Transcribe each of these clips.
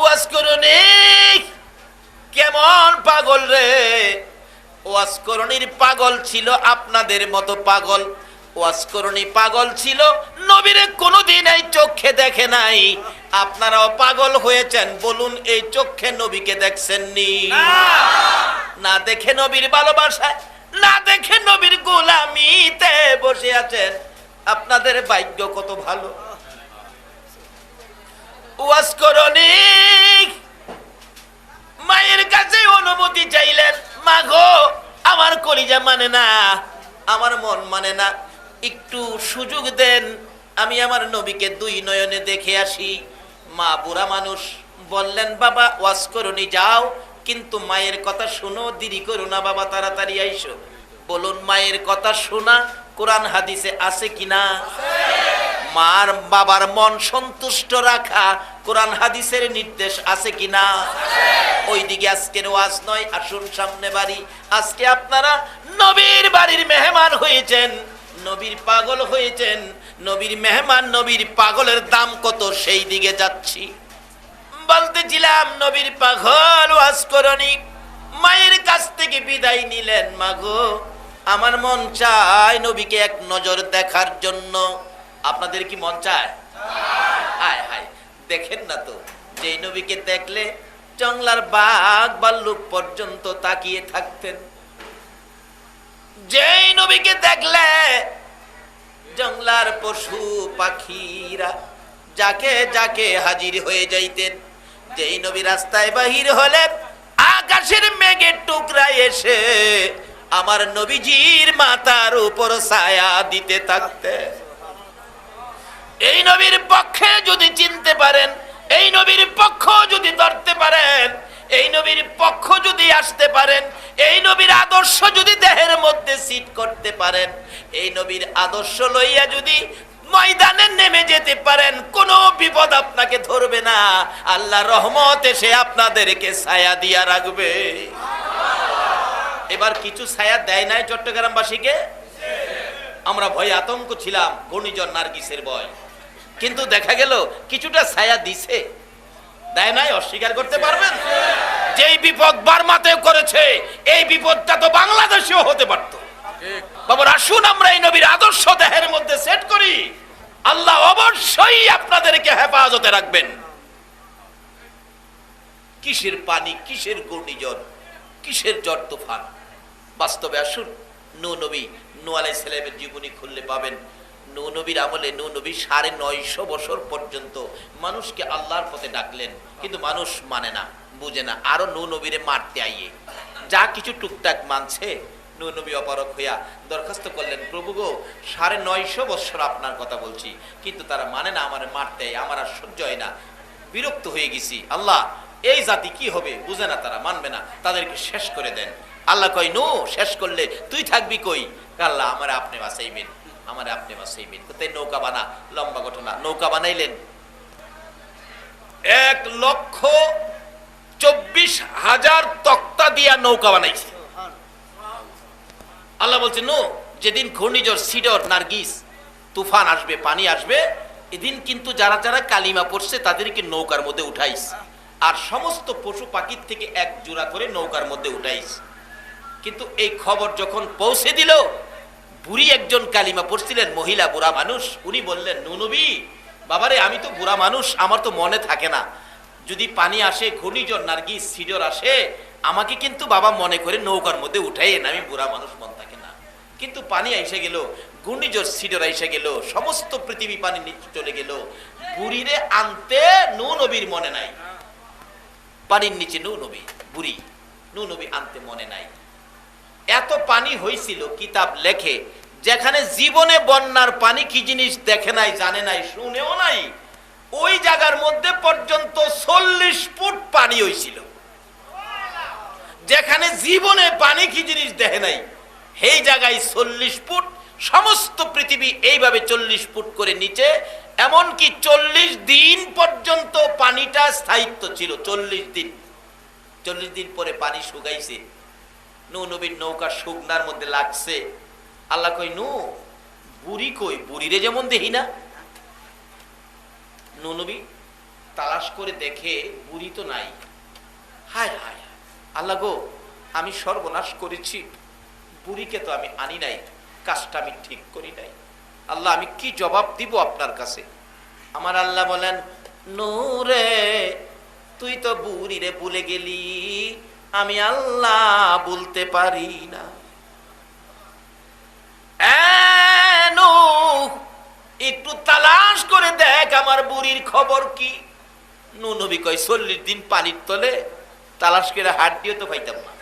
ওয়াজ করুনি। কেমন পাগল রে? ওয়াজ পাগল ছিল আপনাদের মতো পাগল। ওয়াজ করণী পাগল ছিল, নবীরে কোনোদিন এই চোখে দেখে নাই। আপনারাও পাগল হয়েছেন, বলুন এই চোখে নবীকে দেখছেন নি না দেখে নবীর ভালোবাসায়, না দেখে নবীর গোলামিতে বসে আছেন। আপনাদের ভাগ্য কত ভালো? ওয়াজ করণী মায়ের কাছে অনুমতি চাইলেন মা গো আমার কলিজা মানে না, আমার মন মানে না। একটু সুযোগ দেন, আমি আমার নবীকে দুই নয়নে দেখে আসি। মা বুড়া মানুষ বললেন, বাবা, ওয়াজ করুনি, যাও, কিন্তু মায়ের কথা শুনো, দেরি করো না, বাবা, তাড়াতাড়ি আইসো। বলুন, মায়ের কথা শোনা, কোরআন হাদিসে আছে কিনা? মার বাবার মন সন্তুষ্ট রাখা কোরআন হাদিসের নির্দেশ আছে কিনা? ওইদিকে আজকের ওয়াজ নয়, আসুন সামনে বাড়ি। আজকে আপনারা নবীর বাড়ির মেহমান হয়েছেন, নবীর পাগল হয়েছেন, নবীর মেহমান, নবীর পাগলের দাম কত সেই দিকে যাচ্ছি। বলতেছিলাম, নবীর পাগল, ওয়াজ করনি। মায়ের কাছ থেকে বিদায় নিলেন মাগো আমার মন চায় নবীকে এক নজর দেখার জন্য। আপনাদের কি মন চায়? হায় হায়, দেখেন না তো যে নবীকে দেখলে জংলার বাঘ ভাল্লুক পর্যন্ত তাকিয়ে থাকতেন। যেই নবীকে দেখলে জংলার পশু পাখিরা যাকে যাকে হাজির হয়ে যাইতেন। যেই নবী রাস্তায় বাহির হলে আকাশের মেঘের টুকরা এসে আমার নবীজির মাথার উপর ছায়া দিতে থাকতেন। এই নবীর পক্ষে যদি চিনতে পারেন, এই নবীর পক্ষ যদি ধরতে পারেন, এই নবীর পক্ষ যদি আসতে পারেন, এই নবীর আদর্শ যদি দেহের মধ্যে সিট করতে পারেন, এই নবীর আদর্শ লইয়া যদি ময়দানে নেমে যেতে পারেন, কোনো বিপদ আপনাকে ধরবে না। আল্লাহ রহমত এসে আপনাদেরকে ছায়া দিয়া রাখবে। এবার কিছু ছায়া দেয় নাই চট্টগ্রামবাসীকে? আমরা ভয় আতঙ্ক ছিলাম, ঘূর্ণিঝড় নার্গিসের ভয়। কিন্তু দেখা গেল কিছুটা ছায়া দিছে। দেয় নাই, অস্বীকার করতে পারবেন? যেই বিপদ বার্মাতে করেছে, এই বিপদটা তো বাংলাদেশেও হতে পারত। বাবা আসুন আমরা এই নবীর আদর্শ দেহের মধ্যে সেট করি। আল্লাহ অবশ্যই আপনাদেরকে হেফাজতে রাখবেন। কিসের পানি, কিসের ঘূর্ণিঝড়, কিসের জ্বর তুফান? বাস্তবে আসুন, নু নবী নু আলাই সালামের জীবনী খুললে পাবেন। নু নবীর আমলে নু নবী সাড়ে নয়শো বছর পর্যন্ত মানুষকে আল্লাহর পথে ডাকলেন। কিন্তু মানুষ মানে না, বুঝে না। আরও নু নবীরে মারতে আইয়ে। যা কিছু টুকটাক মানছে, নু নবী অপারক হইয়া দরখাস্ত করলেন, প্রভু গো, সাড়ে নয়শো বছর আপনার কথা বলছি, কিন্তু তারা মানে না আমার মারতে আমার আর সহ্য হয় না। বিরক্ত হয়ে গেছি। আল্লাহ, এই জাতি কি হবে? বুঝে না তারা, মানবে না। তাদেরকে শেষ করে দেন। আল্লাহ কই নো, শেষ করলে তুই থাকবি কই? আল্লাহ, আমার আপনি বাঁচাইবেন। আমার আপনি বাঁচাইবেন কোথায় নৌকা বানা? লম্বা ঘটনা। নৌকা বানাইলেন। এক লক্ষ চব্বিশ হাজার তক্তা দিয়া নৌকা বানাইছে। আল্লাহ বলছে, নো, যেদিন ঘূর্ণিঝড়, সিডর, নার্গিস, তুফান আসবে, পানি আসবে, এদিন কিন্তু যারা যারা কালিমা পড়ছে, তাদেরকে নৌকার মধ্যে উঠাইস। আর সমস্ত পশু পাখির থেকে এক জোড়া করে নৌকার মধ্যে উঠাইস। কিন্তু এই খবর যখন পৌঁছে দিল বুড়ি একজন কালিমা পড়ছিলেন, মহিলা বুড়া মানুষ। উনি বললেন, নুনবী, বাবারে, আমি তো বুড়া মানুষ, আমার তো মনে থাকে না। যদি পানি আসে, ঘূর্ণিঝড়, নার্গিস সিডর আসে, আমাকে কিন্তু বাবা মনে করে নৌকার মধ্যে উঠাইয়েন, আমি বুড়া মানুষ মন থাকে না। কিন্তু পানি এসে গেল, ঘূর্ণিঝড় সিডর এসে গেল, সমস্ত পৃথিবী পানি নিচে চলে গেল। বুড়িরে আনতে নু নবীর মনে নাই। পানির নিচে নু নবী বুড়ি নু নবী আনতে মনে নাই। এত পানি হয়েছিল কিতাব লেখে যেখানে জীবনে বন্যার পানি কি জিনিস দেখে নাই, জানে নাই, শুনেও নাই, ওই জায়গার মধ্যে পর্যন্ত চল্লিশ ফুট পানি হয়েছিল যেখানে জীবনে পানি কি জিনিস দেখে নাই, সেই জায়গায় চল্লিশ ফুট, সমস্ত পৃথিবী এইভাবে চল্লিশ ফুট করে নিচে, এমনকি চল্লিশ দিন পর্যন্ত পানিটা স্থায়িত্ব ছিল, চল্লিশ দিন। চল্লিশ দিন পরে পানি শুকাইছে। নু নবীর নৌকা শুকনার মধ্যে লাগছে। আল্লাহ কই নু, বুড়ি কই? বুড়িরে যেমন দেখি না। নবী তালাশ করে দেখে বুড়ি তো নাই। হায় হায়। আল্লাহ গো, আমি সর্বনাশ করেছি। বুড়িকে তো আমি আনি নাই, কাজটা আমি ঠিক করি নাই। আল্লাহ, আমি কি জবাব দিব আপনার কাছে? আমার আল্লাহ বলেন নূরে তুই তো বুড়িরে ভুলে গেলি। আমি আল্লাহ বলতে পারি না। একটু তালাশ করে দেখ আমার বুড়ির খবর কি। নু নবী কয়, চল্লিশ দিন পানির তলে তালাশ করে হাত দিয়ে তো পাইতাম না।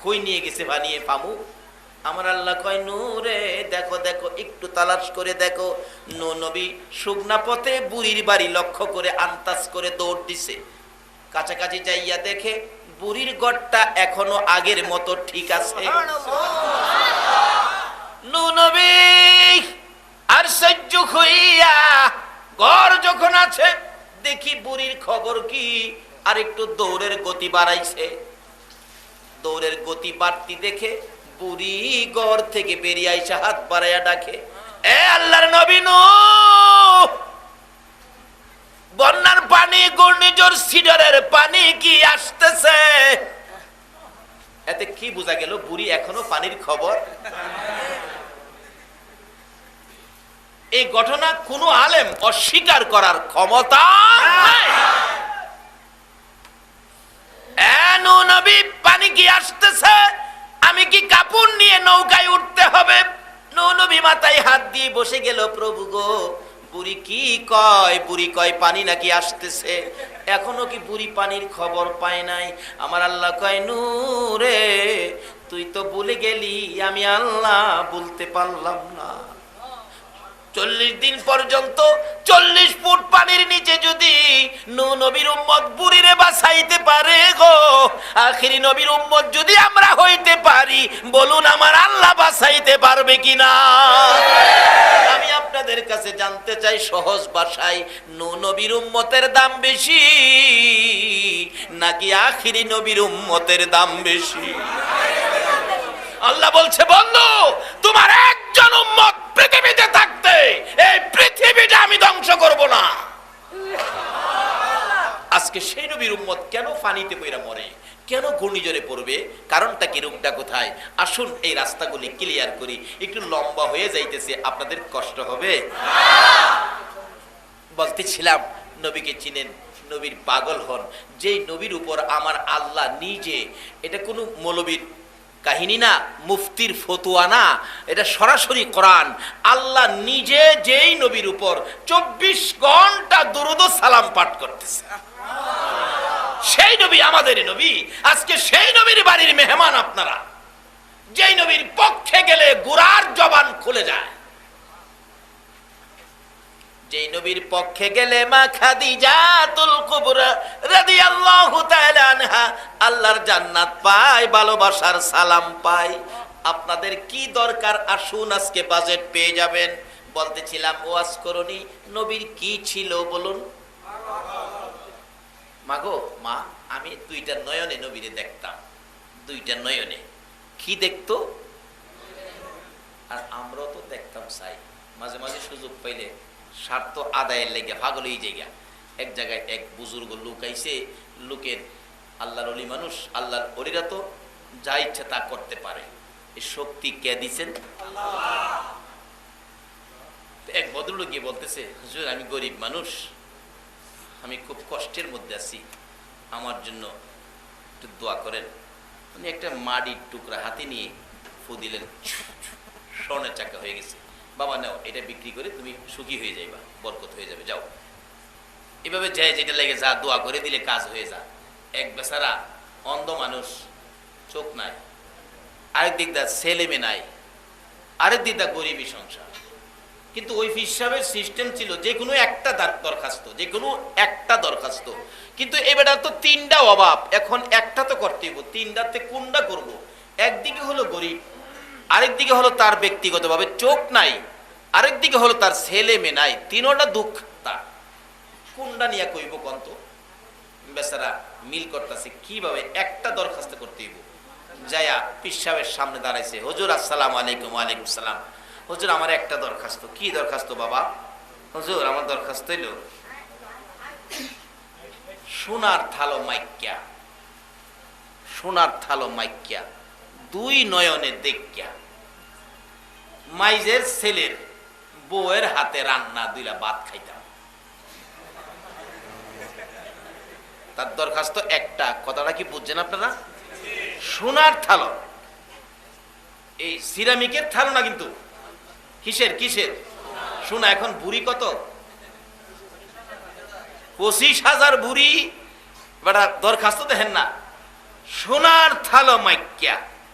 খই নিয়ে গেছে বানিয়ে পামু। আমার আল্লাহ কয়, নূরে, দেখো দেখো, একটু তালাশ করে দেখো। নু নবী শুকনা পথে বুড়ির বাড়ি লক্ষ্য করে আন্তাজ করে দৌড় দিছে। কাছাকাছি যাইয়া দেখে বুড়ির গড়টা এখনও আগের মতো ঠিক আছে। নবী আর সহ্য হইয়া ঘর যখন আছে দেখি বুড়ির খবর কি আর একটু দৌড়ের গতি বাড়াইছে। দৌড়ের গতি বাড়তি দেখে বুড়ি ঘর থেকে বেরিয়ে আইসা হাত বাড়াইয়া ডাকে এ আল্লাহর নবী নূহ, বন্যার পানি ঘূর্ণিঝড় সিডরের পানি কি আসতেছে? এতে কি বোঝা গেল বুড়ি এখনও পানির খবর? এই ঘটনা কোনো আলেম অস্বীকার করার ক্ষমতা পানি কি আসতেছে? আমি কি কাপড় নিয়ে নৌকায় উঠতে হবে? নূহ নবী মাথায় হাত দিয়ে বসে গেল, প্রভু গো, বুড়ি কি কয়? বুড়ি কয়, পানি নাকি আসতেছে? এখনও কি বুড়ি পানির খবর পায় নাই? আমার আল্লাহ কয়, নূরে, তুই তো বলে গেলি, আমি আল্লাহ বলতে পারলাম না। চল্লিশ দিন পর্যন্ত চল্লিশ ফুট পানির নিচে যদি নু নবীর উম্মত বুড়িরে বাঁচাইতে পারে গো, আখিরি নবীর উম্মত যদি আমরা হইতে পারি, বলুন আমার আল্লাহ বাঁচাইতে পারবে কিনা? আমি আপনাদের কাছে জানতে চাই সহজ ভাষায়, নু নবীর উম্মতের দাম বেশি নাকি আখিরি নবীর উম্মতের দাম বেশি? আল্লাহ বলছে, বন্ধু, তোমার একজন উম্মত পৃথিবীতে এই পৃথিবীটা আমি ধ্বংস করব না। আজকে সেই নবীর উম্মত কেন পানিতে পইরা মরে? কেন ঘূর্ণিঝড়ে পড়বে? কারণটা কি? রূপটা কোথায়? আসুন এই রাস্তাগুলি ক্লিয়ার করি। একটু লম্বা হয়ে যাইতেছে, আপনাদের কষ্ট হবে। বলতেছিলাম, নবীকে চিনেন, নবীর পাগল হন। যেই নবীর উপর আমার আল্লাহ নিজে, এটা কোনো মৌলবীর কাহিনী না, মুফতির ফতুয়া না, এটা সরাসরি কোরআন। আল্লাহ নিজে যেই নবীর উপর চব্বিশ ঘণ্টা দুরুদ সালাম পাঠ করতেছে। সেই নবী আমাদের নবী, আজকে সেই নবীর বাড়ির মেহমান আপনারা। যেই নবীর পক্ষে গেলে গুরার জবান খুলে যায়। যেই নবীর পক্ষে গেলে মা খাদিজাতুল কুবরা রাদিয়াল্লাহু আল্লাহর জান্নাত পায় ভালোবাসার সালাম পায় আপনাদের কি দরকার? আসুন, আজকে বাজেট পেয়ে যাবেন। বলতেছিলাম, ওয়াজ করনি। নবীর কি ছিল বলুন? মাগো, মা, আমি দুইটা নয়নে নবীরে দেখতাম। দুইটা নয়নে। কি দেখতো? আর আমরাও তো দেখতাম, চাই। মাঝে মাঝে সুযোগ পাইলে স্বার্থ আদায়ের লেগে পাগল এই জায়গা। এক জায়গায় এক বুজুর্গ লোক আইসে লোকের আল্লাহর অলি মানুষ, আল্লাহর অলিরা তো যা ইচ্ছা তা করতে পারে। এই শক্তি কে দিছেন? তো এক ভদ্রলোক গিয়ে বলতেছে, হুজুর, আমি গরিব মানুষ। আমি খুব কষ্টের মধ্যে আছি। আমার জন্য একটু দোয়া করেন। উনি একটা মাটির টুকরা হাতে নিয়ে ফু দিলেন। স্বর্ণের চাকা হয়ে গেছে। বাবা, নাও, এটা বিক্রি করে তুমি সুখী হয়ে যাইবা, বরকত হয়ে যাবে, যাও। এভাবে যায়, যেটা লেগে যা, দোয়া করে দিলে কাজ হয়ে যা এক বেচারা অন্ধ মানুষ, চোখ নাই। আরেক দিক দা ছেলে মেয়ে নাই, আরেক দিক দা গরিবী সংসার। কিন্তু ওই হিসাবের সিস্টেম ছিল যে কোনো একটা দার- দরখাস্ত, যে কোনো একটা দরখাস্ত। কিন্তু এবার তো তিনটা অভাব, এখন একটা তো করতেই হইব, তিনটাতে কোনটা করব? একদিকে হলো গরিব আরেকদিকে হলো তার ব্যক্তিগতভাবে চোখ নাই আরেকদিকে হলো তার ছেলে মেয়ে নাই, তিনোটা দুঃখ তার। কোনটা নিয়ে কইব কন্ত বেচারা মিল করতেছে, কীভাবে একটা দরখাস্ত করতে হইব? যায়া পিসাবের সামনে দাঁড়াইছে, হজুর, আসসালাম আলাইকুম, ওয়ালাইকুম সালাম। হুজুর, আমার একটা দরখাস্ত। কি দরখাস্ত বাবা? হুজুর, আমার দরখাস্ত হইল সোনার থালো মাইক্যা, সোনার থালো মাইক্যা, দুই নয়নে দেখিয়া মাইজের ছেলের বউয়ের হাতে রান্না দুইলা ভাত খাইতাম। তার দরখাস্ত একটা। কথাটা কি বুঝছেন আপনারা? সোনার থালো। এই সিরামিকের থালো না কিন্তু? কিসের কিসের? শোনা এখন বুড়ি কত? পঁচিশ হাজার বুড়ি। বেটা, দরখাস্ত দেখেন না। সোনার থালো মাইক্যা